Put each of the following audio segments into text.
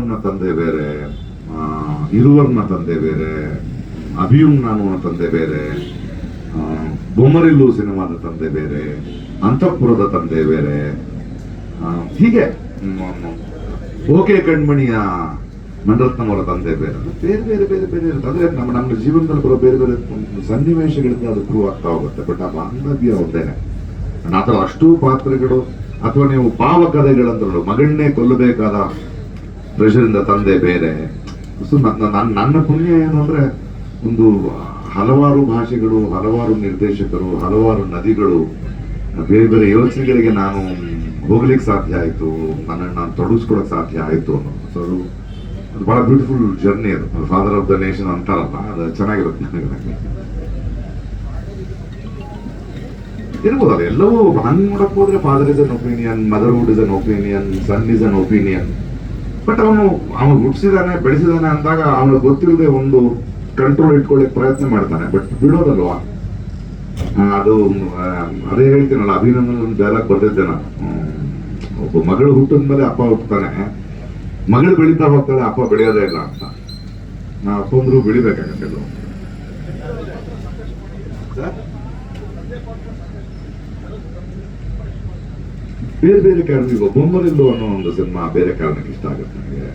ಶ್ರೀರಾಮ್ನ ತಂದೆ ಬೇರೆ ಇರುವರ್ನ ತಂದೆ ಬೇರೆ ಅಭಿಯುಮ್ ನಾನು ತಂದೆ ಬೇರೆ ಬೊಮರಿಲು ಸಿನಿಮಾದ ತಂದೆ ಬೇರೆ, ಅಂತಃಪುರದ ತಂದೆ ಬೇರೆ ಹೀಗೆ. ಓಕೆ ಕಣ್ಮಣಿಯ ಮಂಡರತ್ನವರ ತಂದೆ ಬೇರೆ. ಬೇರೆ ಬೇರೆ ಬೇರೆ ಬೇರೆ ಇರುತ್ತೆ. ಅಂದ್ರೆ ನಮ್ಮ ನಮ್ಮ ಜೀವನದಲ್ಲಿ ಬರೋ, ಬೇರೆ ಬೇರೆ ಸನ್ನಿವೇಶಗಳಿಂದ ಅದು ಪ್ರೂವ್ ಆಗ್ತಾ ಹೋಗುತ್ತೆ. ಬಟ್ ಆ ಬಾಂಧವ್ಯ ಒಂದೇನೆ ಆ ಥರ ಅಷ್ಟೂ ಪಾತ್ರಗಳು, ಅಥವಾ ನೀವು ಭಾವಕಥೆಗಳಂದ್ರಳು ಮಗಣ್ಣೇ ಕೊಲ್ಲಬೇಕಾದ ಪ್ರೆಷರಿಂದ ತಂದೆ ಬೇರೆ. ಸೊ ನನ್ನ ನನ್ನ- ಪುಣ್ಯ ಏನು ಅಂದ್ರೆ, ಒಂದು ಹಲವಾರು ಭಾಷೆಗಳು, ಹಲವಾರು ನಿರ್ದೇಶಕರು, ಹಲವಾರು ನದಿಗಳು, ಬೇರೆ ಬೇರೆ ಯೋಚನೆಗಳಿಗೆ ನಾನು ಹೋಗ್ಲಿಕ್ಕೆ ಸಾಧ್ಯ ಆಯಿತು, ನನ್ನನ್ನು ನಾನು ತೊಡಗಿಸ್ಕೊಳಕ್ಕೆ ಸಾಧ್ಯ ಆಯಿತು ಅನ್ನೋದು. ಸೊ ಅದು ಅದು ಬಹಳ ಬ್ಯೂಟಿಫುಲ್ ಜರ್ನಿ ಅದು. ಫಾದರ್ ಆಫ್ ದ ನೇಷನ್ ಅಂತಾರಲ್ಲ, ಅದು ಚೆನ್ನಾಗಿರುತ್ತೆ ನನಗೆ. ನನಗೆ ಇರ್ಬೋದು, ಅದು ಎಲ್ಲವೂ ಹಂಗ್ ನೋಡಕ್ ಹೋದ್ರೆ father is an opinion motherhood is an opinion son is an opinion but ಅವನು ಅವನು ಹುಟ್ಟಿಸಿದಾನೆ ಬೆಳೆಸಿದಾನೆ ಅಂದಾಗ ಅವನಿಗೆ ಗೊತ್ತಿಲ್ಲದೆ ಒಂದು ಕಂಟ್ರೋಲ್ ಇಟ್ಕೊಳ್ಳಿಕ್ ಪ್ರಯತ್ನ ಮಾಡ್ತಾನೆ. ಬಟ್ ಬಿಡೋದಲ್ವಾ? ಅದು ಅದೇ ಹೇಳ್ತೀನಲ್ಲ ಅಭಿನಂದನ ಡೈಲಾಗ್ ಬರ್ದಿದ್ದೆ ನಾನು. ಒಬ್ಬ ಮಗಳು ಹುಟ್ಟಿದ ಮೇಲೆ ಅಪ್ಪ ಹುಟ್ಟುತ್ತಾನೆ ಮಗಳು ಬೆಳೀತಾ ಹೋಗ್ತಾಳೆ, ಅಪ್ಪ ಬೆಳೆಯೋದೇ ಇಲ್ಲ ಅಂತ. ನಾ ಅಪ್ಪಂದ್ರು ಬೆಳಿಬೇಕಾಗತ್ತೆ ಅದು. ಸರ್? ಬೇರೆ ಬೇರೆ ಕಾರಣ ಈಗ ಬೊಮ್ಮರಿಲ್ಲೋ ಅನ್ನೋ ಒಂದು ಸಿನಿಮಾ ಬೇರೆ ಕಾರಣಕ್ಕೆ ಇಷ್ಟ ಆಗುತ್ತೆ ನನಗೆ.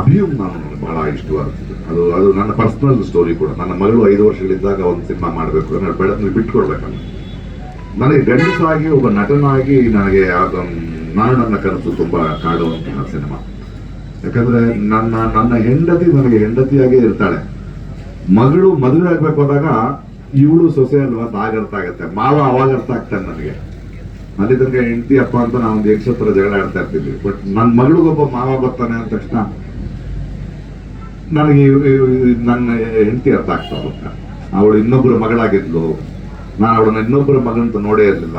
ಅಭಿಯಮ್ ನಾನು ಬಹಳ ಇಷ್ಟವಾಗ್ತದೆ ಅದು ಅದು ನನ್ನ ಪರ್ಸ್ನಲ್ ಸ್ಟೋರಿ ಕೂಡ. ನನ್ನ ಮಗಳು ಐದು ವರ್ಷಗಳಿದ್ದಾಗ ಒಂದು ಸಿನಿಮಾ ಮಾಡಬೇಕು ಅಂದರೆ ಬೆಳೆದ ಬಿಟ್ಕೊಡ್ಬೇಕಲ್ಲ. ನನಗೆ ಗಂಡಸಾಗಿ ಒಬ್ಬ ನಟನಾಗಿ ನನಗೆ ನಾನು ನನ್ನ ಕನಸು ತುಂಬ ಕಾಡುವಂತಹ ಸಿನಿಮಾ. ಯಾಕಂದ್ರೆ ನನ್ನ ನನ್ನ ಹೆಂಡತಿ ನನಗೆ ಹೆಂಡತಿಯಾಗೇ ಇರ್ತಾಳೆ. ಮಗಳು ಮದುವೆ ಆಗ್ಬೇಕು ಹೋದಾಗ ಇವಳು ಸೊಸೆ ಅಲ್ವಾ ಅಂತ ಅರ್ಥ ಆಗುತ್ತೆ. ಮಾವ ಅವಾಗ ಅರ್ಥ ಆಗ್ತಾನೆ ನನಗೆ. ಅಲ್ಲಿ ತನಕ ಹೆಂಡತಿ, ಅಪ್ಪ ಅಂತ ನಾವು ಒಂದು ಯಕ್ಷತ್ರ ಜಗಳ ಆಡ್ತಾ ಇರ್ತಿದ್ವಿ. ಬಟ್ ನನ್ನ ಮಗಳಿಗೊಬ್ಬ ಮಾವ ಬರ್ತಾನೆ ಅಂದ ತಕ್ಷಣ ನನಗೆ ನನ್ನ ಹೆಂಡತಿ ಅರ್ಥ ಆಗ್ತಾ ಹೋಗ್ತಾ ಅವಳು ಇನ್ನೊಬ್ಬರ ಮಗಳಾಗಿದ್ಲು. ನಾನು ಅವಳನ್ನ ಇನ್ನೊಬ್ಬರ ಮಗಳಂತ ನೋಡೇ ಇರಲಿಲ್ಲ.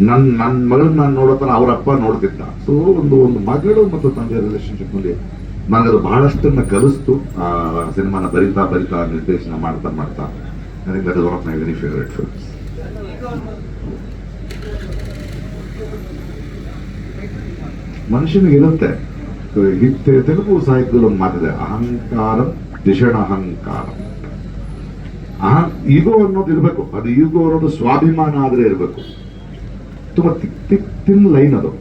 ನನ್ನ ನನ್ನ ಮಗಳನ್ನ ನಾನು ನೋಡೋತನ ಅವ್ರ ಅಪ್ಪ ನೋಡ್ತಿದ್ದ. ಸೊ ಒಂದು ಒಂದು ಮಗಳು ಮತ್ತು ತಂದೆ ರಿಲೇಶನ್ಶಿಪ್ನಲ್ಲಿ ನನಗದು ಬಹಳಷ್ಟನ್ನ ಕಲಿಸ್ತು. ಆ, ಸಿನಿಮಾನ ಬರಿತಾ ಬರಿತಾ ನಿರ್ದೇಶನ ಮಾಡ್ತಾ ಮಾಡ್ತಾ ನನಗೆ ಅದು one of my very favourite films ಮನುಷ್ಯನಿಗೆ ಇರುತ್ತೆ. ಈ ತೆಲುಗು ಸಾಹಿತ್ಯದಲ್ಲಿ ಒಂದು ಮಾತಿದೆ, ಅಹಂಕಾರ ದಿಷಣ ಅಹಂಕಾರ. ಅಹ, ಈಗೋ ಅನ್ನೋದು ಇರಬೇಕು. ಅದು ಈಗೋ ಅನ್ನೋದು ಸ್ವಾಭಿಮಾನ ಆದ್ರೆ ಇರಬೇಕು. ತುಂಬಾ ತಿಕ್ ತಿಕ್ ತಿನ್ ಲೈನ್ ಅದು.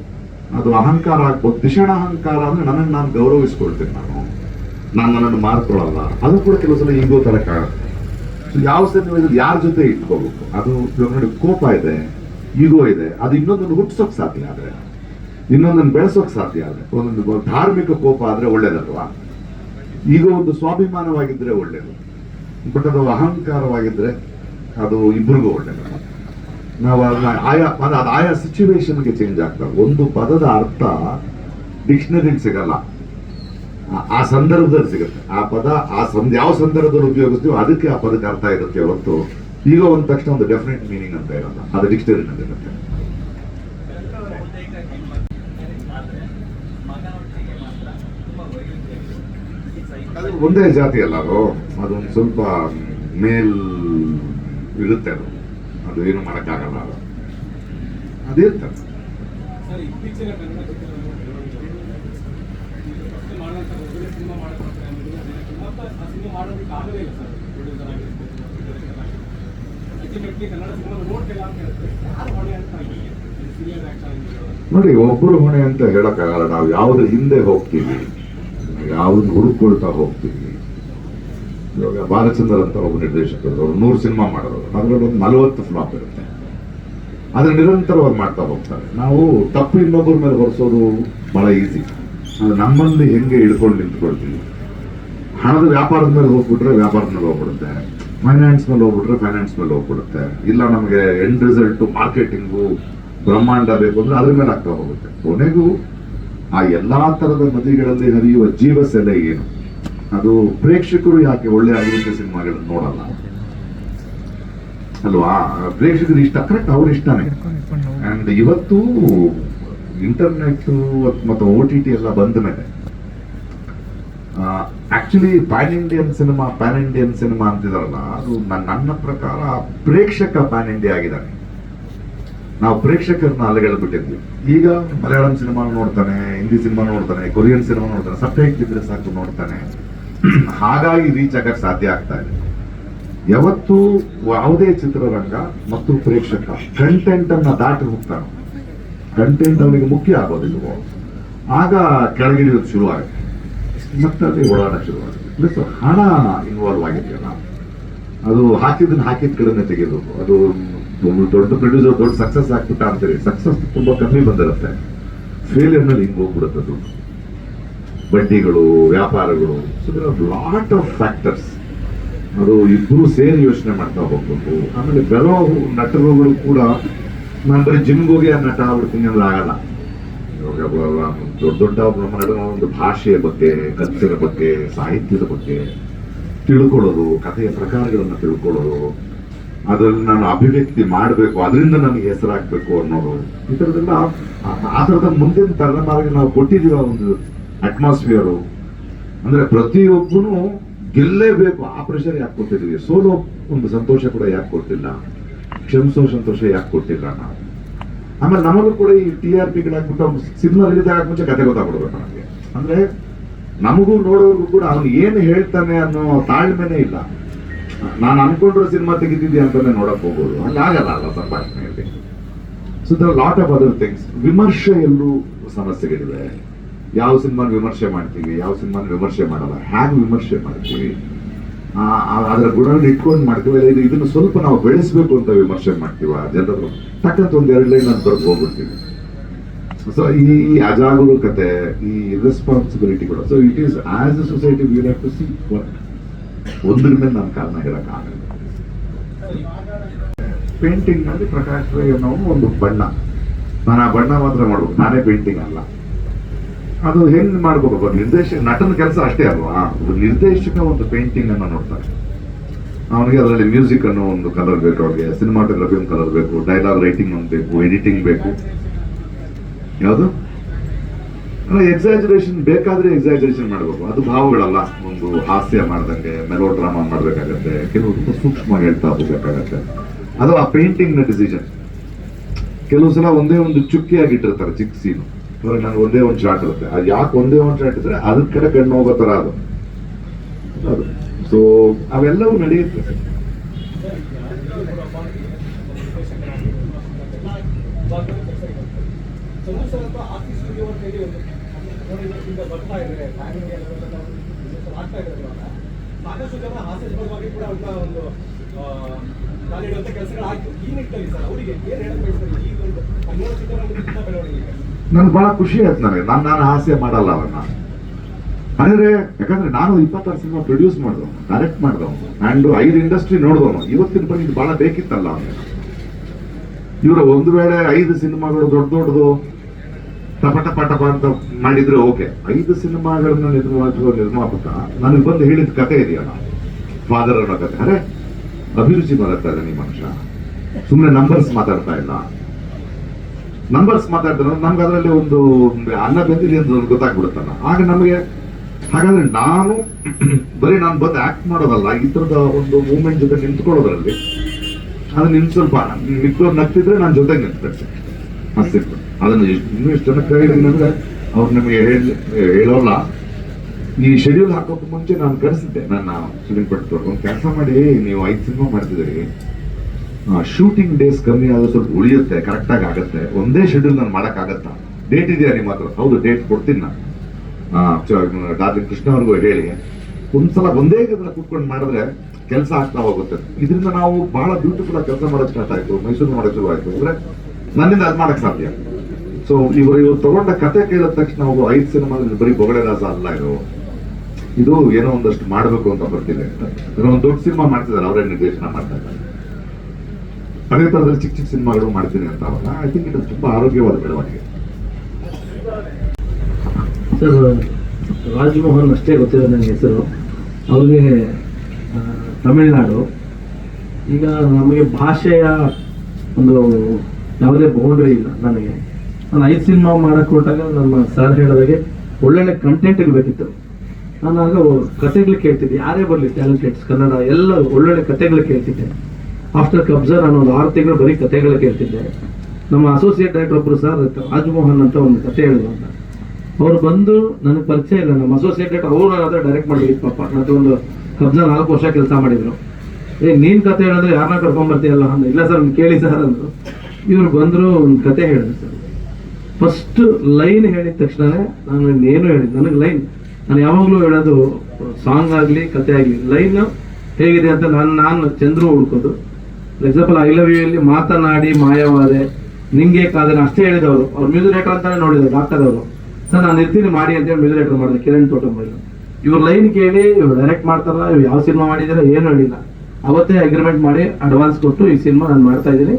ಅದು ಅಹಂಕಾರ ಆಗ್ಬೋದು. ದಿಷಣ ಅಹಂಕಾರ ಅಂದ್ರೆ ನನ್ನನ್ನು ನಾನು ಗೌರವಿಸ್ಕೊಳ್ತೀನಿ ನಾನು. ನಾನು ನನ್ನನ್ನು ಮಾರ್ಕೊಳ್ಳಲ್ಲ. ಅದು ಕೂಡ ಕೆಲವು ಸಲ ಈಗೋ ತರ ಕಾಣುತ್ತೆ. ಯಾವ ಸನ್ನಿವೇಶದಲ್ಲಿ ಯಾರ ಜೊತೆ ಇಟ್ಕೋಬೇಕು? ಅದು ನೋಡಿ ಕೋಪ ಇದೆ, ಈಗೋ ಇದೆ. ಅದು ಇನ್ನೊಂದನ್ನು ಹುಟ್ಟಿಸೋಕ್ ಸಾಧ್ಯ ಆದ್ರೆ. ಇನ್ನೊಂದನ್ನು ಬೆಳೆಸೋಕೆ ಸಾಧ್ಯ ಆದರೆ, ಒಂದೊಂದು ಧಾರ್ಮಿಕ ಕೋಪ ಆದರೆ ಒಳ್ಳೇದಲ್ವಾ? ಈಗ ಒಂದು ಸ್ವಾಭಿಮಾನವಾಗಿದ್ದರೆ ಒಳ್ಳೇದು, ಬಟ್ ಅದು ಅಹಂಕಾರವಾಗಿದ್ದರೆ ಅದು ಇಬ್ಬರಿಗೂ ಒಳ್ಳೇದು. ನಾವು ಅದನ್ನ ಆಯಾ ಪದ ಅದು ಆಯಾ ಸಿಚುವೇಶನ್ಗೆ ಚೇಂಜ್ ಆಗ್ತದೆ ಒಂದು ಪದದ ಅರ್ಥ ಡಿಕ್ಷನರಿಲಿ ಸಿಗಲ್ಲ. ಆ- ಸಂದರ್ಭದಲ್ಲಿ ಸಿಗುತ್ತೆ. ಆ ಪದ, ಆ ಸಂದ ಯಾವ ಸಂದರ್ಭದಲ್ಲಿ ಉಪಯೋಗಿಸ್ತೀವೋ ಅದಕ್ಕೆ ಆ ಪದಕ್ಕೆ ಅರ್ಥ ಇರುತ್ತೆ ಹೊರತು, ಈಗ ಒಂದ್ ತಕ್ಷಣ ಒಂದು ಡೆಫಿನೆಟ್ ಮೀನಿಂಗ್ ಅಂತ ಇರಲ್ಲ. ಅದು ಡಿಕ್ಷನರಿನಲ್ಲಿ ಇರುತ್ತೆ ಅದು ಒಂದೇ ಜಾತಿ ಅಲ್ಲ ಅದು. ಅದೊಂದು ಸ್ವಲ್ಪ ಮೇಲ್ ಇರುತ್ತೆ ಅದು. ಅದು ಏನು ಮಾಡೋಕ್ಕಾಗಲ್ಲ ಅದು. ಅದಿರ್ತದೆ ನೋಡಿ ಒಬ್ರು ಹೊಣೆ ಅಂತ ಹೇಳಕ್ಕಾಗಲ್ಲ. ನಾವು ಯಾವ್ದ್ರ ಹಿಂದೆ ಹೋಗ್ತೀವಿ. ಯಾವ್ದನ್ನ ಹುಡುಕೊಳ್ತಾ ಹೋಗ್ತೀವಿ ಇವಾಗ ಬಾಲಚಂದ್ರ ಅಂತ ಒಬ್ಬ ನಿರ್ದೇಶಕರು, ಅವ್ರು ನೂರು ಸಿನಿಮಾ ಮಾಡೋರು. ಅದರಲ್ಲಿ ಒಂದು ನಲವತ್ತು ಫ್ಲಾಪ್ ಇರುತ್ತೆ. ಆದರೆ ನಿರಂತರವಾಗಿ ಮಾಡ್ತಾ ಹೋಗ್ತಾರೆ. ನಾವು ತಪ್ಪು ಇನ್ನೊಬ್ಬರ ಮೇಲೆ ಹೊರಿಸೋದು ಬಹಳ ಈಸಿ ಅದು ನಮ್ಮಲ್ಲಿ ಹೆಂಗೆ ಹಿಡ್ಕೊಂಡು ನಿಂತ್ಕೊಳ್ತೀವಿ? ಹಣದ ವ್ಯಾಪಾರದ ಮೇಲೆ ಹೋಗ್ಬಿಟ್ರೆ ವ್ಯಾಪಾರದ ಮೇಲೆ ಹೋಗ್ಬಿಡುತ್ತೆ. ಫೈನಾನ್ಸ್ ಮೇಲೆ ಹೋಗ್ಬಿಟ್ರೆ ಫೈನಾನ್ಸ್ ಮೇಲೆ ಹೋಗ್ಬಿಡುತ್ತೆ. ಇಲ್ಲ ನಮಗೆ ಎಂಡ್ ರಿಸಲ್ಟ್ ಮಾರ್ಕೆಟಿಂಗು ಬ್ರಹ್ಮಾಂಡ ಬೇಕು ಅಂದ್ರೆ ಅದ್ರ ಮೇಲೆ ಆಗ್ತಾ ಹೋಗುತ್ತೆ. ಕೊನೆಗೂ ಆ ಎಲ್ಲಾ ತರದ ನದಿಗಳಲ್ಲಿ ಹರಿಯುವ ಜೀವ ಸೆಲೆ ಏನು? ಅದು ಪ್ರೇಕ್ಷಕರು ಯಾಕೆ ಒಳ್ಳೆ ಆಗಿರುತ್ತೆ ಸಿನಿಮಾಗಳನ್ನು ನೋಡಲ್ಲ? ಅಲ್ವಾ? ಪ್ರೇಕ್ಷಕರು ಇಷ್ಟ ಕರೆಕ್ಟ್ ಅವ್ರ ಇಷ್ಟನೇ. ಅಂಡ್ ಇವತ್ತು ಇಂಟರ್ನೆಟ್ ಮತ್ತು ಓ ಟಿ ಟಿ ಎಲ್ಲ ಬಂದ ಮೇಲೆ actually pan Indian cinema pan Indian cinema ಅಂತಿದಾರಲ್ಲ, ಅದು ನನ್ನ ಪ್ರಕಾರ ಪ್ರೇಕ್ಷಕ ಪ್ಯಾನ್ ಇಂಡಿಯಾ ಆಗಿದ್ದಾನೆ. ನಾವು ಪ್ರೇಕ್ಷಕರನ್ನ ಅಲೆಗೆಳ್ಬಿಟ್ಟಿದ್ವಿ ಈಗ ಮಲಯಾಳಂ ಸಿನಿಮಾ ನೋಡ್ತಾನೆ, ಹಿಂದಿ ಸಿನಿಮಾ ನೋಡ್ತಾನೆ, ಕೊರಿಯನ್ ಸಿನಿಮಾ ನೋಡ್ತಾನೆ ಸಬ್ಟೈಟ್ ಇದ್ರೆ ಸಾಕು ನೋಡ್ತಾನೆ. ಹಾಗಾಗಿ ರೀಚ್ ಆಗಕ್ಕೆ ಸಾಧ್ಯ ಆಗ್ತಾ ಇದೆ. ಯಾವತ್ತು ಯಾವುದೇ ಚಿತ್ರರಂಗ ಮತ್ತು ಪ್ರೇಕ್ಷಕ ಕಂಟೆಂಟ್ ಅನ್ನ ದಾಟಿ ಹೋಗ್ತಾನೆ. ಕಂಟೆಂಟ್ ಅವನಿಗೆ ಮುಖ್ಯ ಆಗೋದಿಲ್ವೋ ಆಗ ಕೆಳಗಿಳಿಯೋದು ಶುರು ಆಗುತ್ತೆ. ಮತ್ತೆ ಅಲ್ಲಿ ಓಡಾಟ ಶುರು ಆಗುತ್ತೆ. ಪ್ಲಸ್ ಹಣ ಇನ್ವಾಲ್ವ್ ಆಗಿದೆಯಲ್ಲ? ಅದು ಹಾಕಿದ್ದನ್ನ ಹಾಕಿದ ಕಡೆನೆ ತೆಗೆಯೋದು. ಅದು ದೊಡ್ಡ ಪ್ರೊಡ್ಯೂಸರ್ ದೊಡ್ಡ ಸಕ್ಸಸ್ ಆಗ್ಬಿಟ್ಟ ಅಂತೀರಿ. ಸಕ್ಸಸ್ ತುಂಬಾ ಕಮ್ಮಿ ಬಂದಿರುತ್ತೆ. ಫೇಲಿಯರ್ನಲ್ಲಿ ಹಿಂಗ್ ಅದು. ಬಡ್ಡಿಗಳು, ವ್ಯಾಪಾರಗಳು ಲಾಟ್ ಆಫ್ ಫ್ಯಾಕ್ಟರ್ಸ್ ಅದು ಇಬ್ರು ಸೇರಿ ಯೋಚನೆ ಮಾಡ್ತಾ ಹೋಗ್ಬೇಕು. ಆಮೇಲೆ ಬರೋ ನಟರುಗಳು ಕೂಡ, ನಾನು ಬರೀ ಜಿಮ್ಗೆ ಹೋಗಿ ಆ ನಟ ಆಗ್ಬಿಡ್ತೀನಿ ಅಂದ್ರೆ ಆಗಲ್ಲ. ದೊಡ್ಡ ದೊಡ್ಡ ನಮ್ಮ ಒಂದು ಭಾಷೆಯ ಬಗ್ಗೆ ಕಲ್ಚರ್ ಬಗ್ಗೆ, ಸಾಹಿತ್ಯದ ಬಗ್ಗೆ ತಿಳ್ಕೊಳ್ಳೋದು, ಕಥೆಯ ಪ್ರಕಾರಗಳನ್ನ ತಿಳ್ಕೊಳ್ಳೋದು ಅದ್ರಲ್ಲಿ ನಾನು ಅಭಿವ್ಯಕ್ತಿ ಮಾಡಬೇಕು, ಅದರಿಂದ ನನಗೆ ಹೆಸರಾಗಬೇಕು ಅನ್ನೋದು. ಈ ಥರದ್ದೆಲ್ಲ ಆ- ಥರದ ಮುಂದಿನ ತಲೆಮಾರಿಗೆ ನಾವು ಕೊಟ್ಟಿದ್ದೀವಿ ಒಂದು ಅಟ್ಮಾಸ್ಫಿಯರು ಅಂದ್ರೆ ಪ್ರತಿಯೊಬ್ಬನು ಗೆಲ್ಲೇಬೇಕು. ಆ ಪ್ರೆಷರ್ ಯಾಕೆ ಕೊಟ್ಟಿದ್ದೀವಿ? ಸೋಲೋ ಒಂದು ಸಂತೋಷ ಕೂಡ ಯಾಕೆ ಕೊಟ್ಟಿಲ್ಲ? ಕ್ಷಮಿಸೋ ಸಂತೋಷ ಯಾಕೆ ಕೊಟ್ಟಿಲ್ಲ ನಾವು? ಆಮೇಲೆ ನಮಗೂ ಕೂಡ ಈ ಟಿ ಆರ್ ಪಿಗಳಾಗ್ಬಿಟ್ಟು ಸಿನಿಮಾ ರಿಲೀಸ್ ಆಗಕ್ಕೆ ಮುಂಚೆ ಕತೆ ಗೊತ್ತಾಗ್ಬಿಡ್ಬೇಕು ನಮಗೆ. ಅಂದ್ರೆ ನಮಗೂ ನೋಡೋರ್ಗೂ ಕೂಡ ಅವನು ಏನು ಹೇಳ್ತಾನೆ ಅನ್ನೋ ತಾಳ್ಮೆನೇ ಇಲ್ಲ. ನಾನು ಅನ್ಕೊಂಡ್ರೆ ಸಿನಿಮಾ ತೆಗಿತಿದ್ದೆ ಅಂತಾನೆ ನೋಡಕ್ ಹೋಗೋದು. ಹಂಗಾಗಲ್ಲ ಅಲ್ಲ ಸಂಭಾಷಣೆಯಲ್ಲಿ. So there lot of other things ವಿಮರ್ಶೆಯಲ್ಲೂ ಸಮಸ್ಯೆಗಳಿವೆ. ಯಾವ ಸಿನಿಮಾನ ವಿಮರ್ಶೆ ಮಾಡ್ತೀವಿ, ಯಾವ ಸಿನಿಮಾನ ವಿಮರ್ಶೆ ಮಾಡಲ್ಲ. ಹ್ಯಾಂಗ್ ವಿಮರ್ಶೆ ಮಾಡ್ತೀವಿ? ಅದರ ಗುಣಗಳನ್ನ ಇಟ್ಕೊಂಡು ಮಾಡ್ತೀವಿ. ಇದು, ಇದನ್ನು ಸ್ವಲ್ಪ ನಾವು ಬೆಳೆಸಬೇಕು ಅಂತ ವಿಮರ್ಶೆ ಮಾಡ್ತೀವ ಜನರು. ತಕ್ಕಂತ ಒಂದ್ ಎರಡು ಲೈನ್ ನಾನು ಬರೆದು ಹೋಗ್ಬಿಡ್ತೀವಿ. ಸೊ ಈ ಅಜಾಗರೂಕತೆ, ಈ ರೆಸ್ಪಾನ್ಸಿಬಿಲಿಟಿ ಕೂಡ. So it is as a society we have to see ಒಂದ್ರ ಮೇಲೆ ನಾನು ಕಾರಣ ಹೇಳಕ್ ಆಗಲ್ಲ. ಪೇಂಟಿಂಗ್ನಲ್ಲಿ ಪ್ರಕಾಶ್ ರೈ ಅನ್ನೋ ಒಂದು ಬಣ್ಣ. ನಾನು ಆ ಬಣ್ಣ ಮಾತ್ರ ಮಾಡ್ಬೇಕು. ನಾನೇ ಪೇಂಟಿಂಗ್ ಅಲ್ಲ. ಅದು ಹೆಂಗ್ ಮಾಡ್ಬೇಕು ಒಬ್ಬ ನಿರ್ದೇಶಕ, ನಟನ ಕೆಲಸ ಅಷ್ಟೇ ಅಲ್ವಾ? ನಿರ್ದೇಶಕ ಒಂದು ಪೇಂಟಿಂಗ್ ಅನ್ನ ನೋಡ್ತಾರೆ. ಅವನಿಗೆ ಅದರಲ್ಲಿ ಮ್ಯೂಸಿಕ್ ಅನ್ನೋ ಒಂದು ಕಲರ್ ಬೇಕು ಅವ್ರಿಗೆ ಸಿನಿಮಾಟೋಗ್ರಫಿ ಒಂದು ಕಲರ್ ಬೇಕು. ಡೈಲಾಗ್ ರೈಟಿಂಗ್ ಒಂದು ಬೇಕು. ಎಡಿಟಿಂಗ್ ಬೇಕು. ಯಾವುದು? ಎಕ್ಸಾಜುರೇಷನ್ ಬೇಕಾದ್ರೆ ಎಕ್ಸಾಜುರೇಷನ್ ಮಾಡಬೇಕು. ಅದು ಭಾವಗಳಲ್ಲ. ಒಂದು ಹಾಸ್ಯ ಮಾಡ್ದಂಗೆ ಮೆಲೋ ಡ್ರಾಮಾ ಮಾಡ್ಬೇಕಾಗತ್ತೆ ಕೆಲವು ತುಂಬಾ ಸೂಕ್ಷ್ಮವಾಗಿ ಹೇಳ್ತಾ ಹೋಗ್ಬೇಕಾಗತ್ತೆ. ಅದು ಆ ಪೇಂಟಿಂಗ್ನ ಡಿಸಿಷನ್ ಕೆಲವು ಸಲ ಒಂದೇ ಒಂದು ಚುಕ್ಕಿಯಾಗಿ ಇಟ್ಟಿರ್ತಾರೆ ಚಿಕ್ಕ ಸೀನು ಇವಾಗ ನನಗೆ ಒಂದೇ ಒಂದು ಶಾಟ್ ಇರುತ್ತೆ. ಅದು ಯಾಕೆ ಒಂದೇ ಒಂದು ಶಾಟ್ ಇದ್ರೆ ಅದ್ರ ಕಡೆ ಕಣ್ಣು ಹೋಗೋ ಅದು. ಅದು. ಸೊ ಅವೆಲ್ಲವೂ ನಡೆಯುತ್ತೆ ಸಂಜು ಸರ್ ಅಂತ ಆಫೀಸ್ ಇವತ್ತಿಂದ ಬರ್ತಾ ನನ್ಗೆ ಬಹಳ ಖುಷಿ ಆಯ್ತು ನನಗೆ. ನಾನು ನಾನು ಹಾಸ್ಯ ಮಾಡಲ್ಲ ಅವನ್ನ. ಅಂದ್ರೆ ಯಾಕಂದ್ರೆ ನಾನು ಇಪ್ಪತ್ತಾರು ಸಿನಿಮಾ ಪ್ರೊಡ್ಯೂಸ್ ಮಾಡಿದವನು ಡೈರೆಕ್ಟ್ ಮಾಡಿದವನು ಅಂಡ್ ಐದು ಇಂಡಸ್ಟ್ರಿ ನೋಡಿದವನು. ಇವತ್ತಿನ ಬಗ್ಗೆ ಬಹಳ ಬೇಕಿತ್ತಲ್ಲ ಅವನಿಗೆ. ಇವರು ಒಂದು ವೇಳೆ ಐದು ಸಿನಿಮಾಗಳು ದೊಡ್ಡ ದೊಡ್ಡದು ಟಪ ಪಟಪ ಟಪ ಅಂತ ಮಾಡಿದ್ರೆ ಓಕೆ. ಐದು ಸಿನಿಮಾಗಳನ್ನು ನಿರ್ಮಾಪಿಸುವ ನಿರ್ಮಾಪಕ. ನನಗೆ ಬಂದು ಹೇಳಿದ ಕತೆ ಇದೆಯಲ್ಲ ಫಾದರ್ ಅನ್ನೋ ಕತೆ. ಅರೆ, ಅಭಿರುಚಿ ಬರುತ್ತಾ ಇದೆ ನಿಮ್ಮ ಮನುಷ್ಯ ಸುಮ್ಮನೆ ನಂಬರ್ಸ್ ಮಾತಾಡ್ತಾ ಇಲ್ಲ. ನಂಬರ್ಸ್ ಮಾತಾಡ್ತಾರೆ, ನಮ್ಗೆ ಅದರಲ್ಲಿ ಒಂದು ಅನ್ನ ಬೆಂದಿದೆ ಅಂತ ಗೊತ್ತಾಗ್ಬಿಡುತ್ತಲ್ಲ. ಆಗ ನಮಗೆ, ಹಾಗಾದ್ರೆ ನಾನು, ಬರೀ ನಾನು ಬಂದು ಆಕ್ಟ್ ಮಾಡೋದಲ್ಲ, ಈ ತರದ ಒಂದು ಮೂಮೆಂಟ್ ಜೊತೆ ನಿಂತ್ಕೊಳ್ಳೋದ್ರಲ್ಲಿ ಅದನ್ನ ನಿನ್ ಸ್ವಲ್ಪ ಮಿಕ್ಕವ್ರು ನಗ್ತಿದ್ರೆ ನಾನು ಜೊತೆಗೆ ನಿಂತ್ಕೊಳ್ತೀನಿ ಅಷ್ಟೇ. ಅದನ್ನ ಇನ್ನೂ ಎಷ್ಟು ಜನಕ್ಕೆ ಹೇಳಿದ್ದೀನಿ ಅಂದ್ರೆ ಅವ್ರು ನಮಗೆ ಹೇಳಿ ಹೇಳೋಲ್ಲ. ಈ ಶೆಡ್ಯೂಲ್ ಹಾಕೋಕೆ ಮುಂಚೆ ನಾನು ಕರೆಸಿದ್ದೆ. ನನ್ನ ಸುನೀಲ್ ಪಟ್ಟು ಒಂದು ಕೆಲಸ ಮಾಡಿ, ನೀವು ಐದು ಸಿನಿಮಾ ಮಾಡ್ತಿದ್ದೀರಿ. ಶೂಟಿಂಗ್ ಡೇಸ್ ಕಮ್ಮಿ ಆದ್ರೆ ಸ್ವಲ್ಪ ಉಳಿಯುತ್ತೆ ಕರೆಕ್ಟಾಗಿ ಆಗುತ್ತೆ. ಒಂದೇ ಶೆಡ್ಯೂಲ್ ನಾನು ಮಾಡೋಕ್ಕಾಗತ್ತಾ ಡೇಟ್ ಇದೆಯಾ ನಿಮ್ಮ ಹತ್ರ? ಹೌದು ಡೇಟ್ ಕೊಡ್ತೀನಿ ನಾನು. ಡಾಕ್ಟರ್ ಕೃಷ್ಣ ಅವ್ರಿಗೂ ಹೇಳಿ. ಒಂದ್ಸಲ ಒಂದೇ ಇದನ್ನ ಕೂತ್ಕೊಂಡು ಮಾಡಿದ್ರೆ ಕೆಲಸ ಆಗ್ತಾ ಹೋಗುತ್ತೆ. ಇದರಿಂದ ನಾವು ಬಹಳ ಬ್ಯೂಟಿಫುಲ್ ಆಗಿ ಕೆಲಸ ಮಾಡೋಕ್ಕೆ ಸ್ಟಾರ್ಟ್ ಆಯ್ತು. ಮೈಸೂರು ಮಾಡೋಕ್ಕೆ ಶುರು ಆಯಿತು ಅಂದ್ರೆ ನನ್ನಿಂದ ಅದು ಮಾಡಕ್ ಸಾಧ್ಯ. ಸೊ ಇವರು ಇವ್ರು ತಗೊಂಡ ಕತೆ ಕೇಳಿದ ತಕ್ಷಣ ಅವರು ಐದು ಸಿನಿಮಾ ಬರೀ ಬೊಗಳೆ ರಾಜ ಅಲ್ಲ ಇದು. ಇದು ಏನೋ ಒಂದಷ್ಟು ಮಾಡಬೇಕು ಅಂತ ಬರ್ತಿದೆ. ಅಂತ ಒಂದು ದೊಡ್ಡ ಸಿನಿಮಾ ಮಾಡ್ತಿದ್ದಾರೆ ಅವರೇ ನಿರ್ದೇಶನ ಮಾಡ್ತಾ ಇದ್ದಾರೆ. ಅದೇ ತರದಲ್ಲಿ ಚಿಕ್ಕ ಚಿಕ್ಕ ಸಿನಿಮಾಗಳು ಮಾಡ್ತೀನಿ ಅಂತ ಅವಾಗ ಐ ಥಿಂಕ್ ಇದು ತುಂಬಾ ಆರೋಗ್ಯವಾದ ಬೆಳವಣಿಗೆ. ಸರ್, ರಾಜ್ಮೋಹನ್ ಅಷ್ಟೇ ಗೊತ್ತಿರೋ ನನ್ನ ಹೆಸರು. ಅವ್ರಿಗೆ ತಮಿಳ್ನಾಡು. ಈಗ ನಮಗೆ ಭಾಷೆಯ ಒಂದು ಯಾವುದೇ ಬೌಂಡ್ರಿ ಇಲ್ಲ ನನಗೆ. ನಾನು ಐದು ಸಿನಿಮಾ ಮಾಡಕ್ಕೆ ಹೊರಟಾಗ ನಮ್ಮ ಸರ್ ಹೇಳಿದಾಗೆ ಒಳ್ಳೊಳ್ಳೆ ಕಂಟೆಂಟ್ ಬೇಕಿತ್ತು ನಾನು ಆಗ ಕತೆಗಳು ಕೇಳ್ತಿದ್ದೆ. ಯಾರೇ ಬರಲಿ ಟ್ಯಾಲೆಂಟೆಡ್ಸ್ ಕನ್ನಡ, ಎಲ್ಲ ಒಳ್ಳೊಳ್ಳೆ ಕತೆಗಳು ಕೇಳ್ತಿದ್ದೆ. ಆಫ್ಟರ್ ಕಬ್ಸರ್ ನಾನು ಒಂದು ಆರು ತಿಂಗಳು ಬರೀ ಕತೆಗಳು ಕೇಳ್ತಿದ್ದೆ. ನಮ್ಮ ಅಸೋಸಿಯೇಟ್ ಡೈರೆಕ್ಟರ್ ಒಬ್ಬರು ಸರ್ ರಾಜಮೋಹನ್ ಅಂತ ಒಂದು ಕತೆ ಹೇಳಿದ್ರು ಅಂತ. ಅವ್ರು ಬಂದು ನನಗೆ ಪರಿಚಯ ಇಲ್ಲ. ನಮ್ಮ ಅಸೋಸಿಯೇಟ್ ಡೈರೆಕ್ಟರ್ ಅವರು ನಾನು ಡೈರೆಕ್ಟ್ ಮಾಡಿದ್ರು. ಪಾಪ, ಮತ್ತೆ ಒಂದು ಕಬ್ಜ ನಾಲ್ಕು ವರ್ಷ ಕೆಲಸ ಮಾಡಿದ್ರು. ಏ, ನೀನ್ ಕತೆ ಹೇಳಿದ್ರೆ ಯಾರನ್ನ ಕರ್ಕೊಂಡ್ಬರ್ತೀಯಲ್ಲ ಅಂದ್ರೆ ಅಂದ ಇಲ್ಲ ಸರ್ ಕೇಳಿ ಸರ್ ಅಂದರು. ಇವ್ರು ಬಂದ್ರು, ಒಂದು ಕತೆ ಹೇಳಿದ್ರು ಸರ್ ಫಸ್ಟ್ ಲೈನ್ ಹೇಳಿದ ತಕ್ಷಣನೇ ನಾನು ಇನ್ನೇನು ಹೇಳಿದ್ದು ನನಗೆ ಲೈನ್ ನಾನು ಯಾವಾಗಲೂ ಹೇಳೋದು ಸಾಂಗ್ ಆಗಲಿ, ಕತೆ ಆಗಲಿ ಲೈನ್ ಹೇಗಿದೆ ಅಂತ ನಾನು ನಾನು ಚಂದ್ರು ಹುಡ್ಕೋದು. ಎಕ್ಸಾಂಪಲ್ ಐ ಲವ್ ಯು ಅಲ್ಲಿ ಮಾತನಾಡಿ ಮಾಯವಾದೆ. ನಿಂಗೆ ಕಾದ್ರೆ ಅಷ್ಟೇ ಹೇಳಿದವರು ಅವ್ರು. ಮ್ಯೂಸಿಕ್ ಡೈರೆಕ್ಟರ್ ಅಂತಾನೆ ನೋಡಿದ್ರು ಡಾಕ್ಟರ್ ಅವರು. ಸರ್, ನಾನು ಇರ್ತೀನಿ, ಮಾಡಿ ಅಂತೇಳಿ ಮ್ಯೂಸಿಕ್ ರೇಟರ್ ಮಾಡಿದೆ, ಕಿರಣ್ ತೋಟ ಮಾಡಿದ್ರು ಇವ್ರ ಲೈನ್ ಕೇಳಿ, ಇವ್ರು ಡೈರೆಕ್ಟ್ ಮಾಡ್ತಾರಲ್ಲ, ಇವ್ರು ಯಾವ ಸಿನಿಮಾ ಮಾಡಿದಾರೆ, ಏನು ಹೇಳಿಲ್ಲ. ಅವತ್ತೇ ಅಗ್ರಿಮೆಂಟ್ ಮಾಡಿ ಅಡ್ವಾನ್ಸ್ ಕೊಟ್ಟು ಈ ಸಿನಿಮಾ ನಾನು ಮಾಡ್ತಾ ಇದ್ದೀನಿ.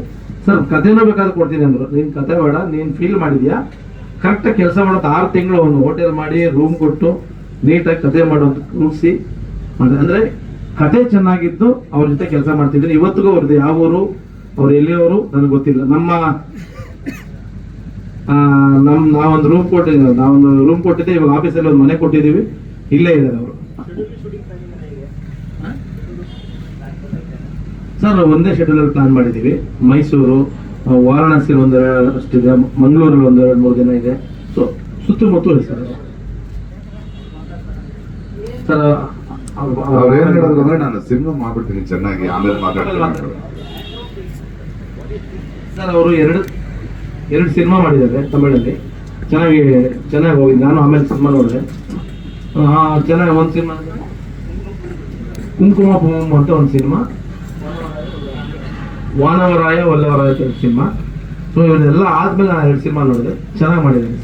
ಸರ್, ಕಥೆನೂ ಬೇಕಾದ್ರೆ ಕೊಡ್ತೀನಿ ಅಂದ್ರು. ನೀನು ಕತೆ ಬೇಡ, ನೀನ್ ಫೀಲ್ ಮಾಡಿದ್ಯಾ? ಕರೆಕ್ಟಾಗಿ ಕೆಲಸ ಮಾಡೋದು ಆರು ತಿಂಗಳು ಒಂದು ಹೋಟೆಲ್ ಮಾಡಿ ರೂಮ್ ಕೊಟ್ಟು ನೀಟಾಗಿ ಕತೆ ಮಾಡೋದು ಕೂರಿಸಿ ಅಂದ್ರೆ ಕತೆ ಚೆನ್ನಾಗಿದ್ದು ಅವ್ರ ಜೊತೆ ಕೆಲಸ ಮಾಡ್ತಿದ್ದೀನಿ. ಇವತ್ತಿಗೂ ಅವ್ರದ್ದು ಯಾವ ಊರು, ಅವ್ರು ಎಲ್ಲಿಯವರು ನನಗೆ ಗೊತ್ತಿಲ್ಲ. ನಮ್ಮ ನಮ್ಮ ನಮ್, ನಾವೊಂದು ರೂಮ್ ಕೊಟ್ಟಿದ್ದೀವಿ. ನಾವೊಂದು ರೂಮ್ ಕೊಟ್ಟಿದ್ದೆ, ಇವಾಗ ಆಫೀಸಲ್ಲಿ ಒಂದು ಮನೆ ಕೊಟ್ಟಿದ್ದೀವಿ. ಇಲ್ಲೇ ಇದ್ದಾರೆ ಅವರು. ಸರ್ ಒಂದೇ ಶೆಡ್ಯೂಲ್ ಅಲ್ಲಿ ಪ್ಲಾನ್ ಮಾಡಿದ್ದೀವಿ. ಮೈಸೂರು ವಾರಾಣಸಿಯಲ್ಲಿ ವಾರಾಣಸಿ ಒಂದು ಅಷ್ಟಿದೆ ಮಂಗಳೂರಲ್ಲಿ ಒಂದೆರಡು ಮೂರು ದಿನ ಇದೆ. ಸೊ ಸುತ್ತಮುತ್ತ ಇದೆ ಸರ್. ಸರ್ ಹೇಳಿದ್ರು ಅಂದ್ರೆ ನಾನು ಸಿನಿಮಾ ಮಾಡ್ಬಿಡ್ತೀನಿ ಚೆನ್ನಾಗಿ ಆಮೇಲೆ ಮಾತಾಡ್ತೀನಿ ಸರ್ ಅವರು ಎರಡು ಎರಡು ಸಿನಿಮಾ ಮಾಡಿದ್ದಾರೆ ತಮಿಳಲ್ಲಿ. ಚೆನ್ನಾಗಿ ಚೆನ್ನಾಗಿ ಹೋಗಿದ್ದೆ ನಾನು ಆಮೇಲೆ ಸಿನಿಮಾ ನೋಡಿದೆ. ಚೆನ್ನಾಗಿ ಒಂದು ಸಿನಿಮಾ ಕುಂಕುಮ ಪೂಮ್ ಅಂತ ಒಂದು cinema. Vanavaraya Vallavaraya cinema so ಇವನ್ನೆಲ್ಲ ಆದ್ಮೇಲೆ ನಾನು ಎರಡು ಸಿನಿಮಾ ನೋಡಿದೆ ಚೆನ್ನಾಗಿ ಮಾಡಿದ್ದೀನಿ.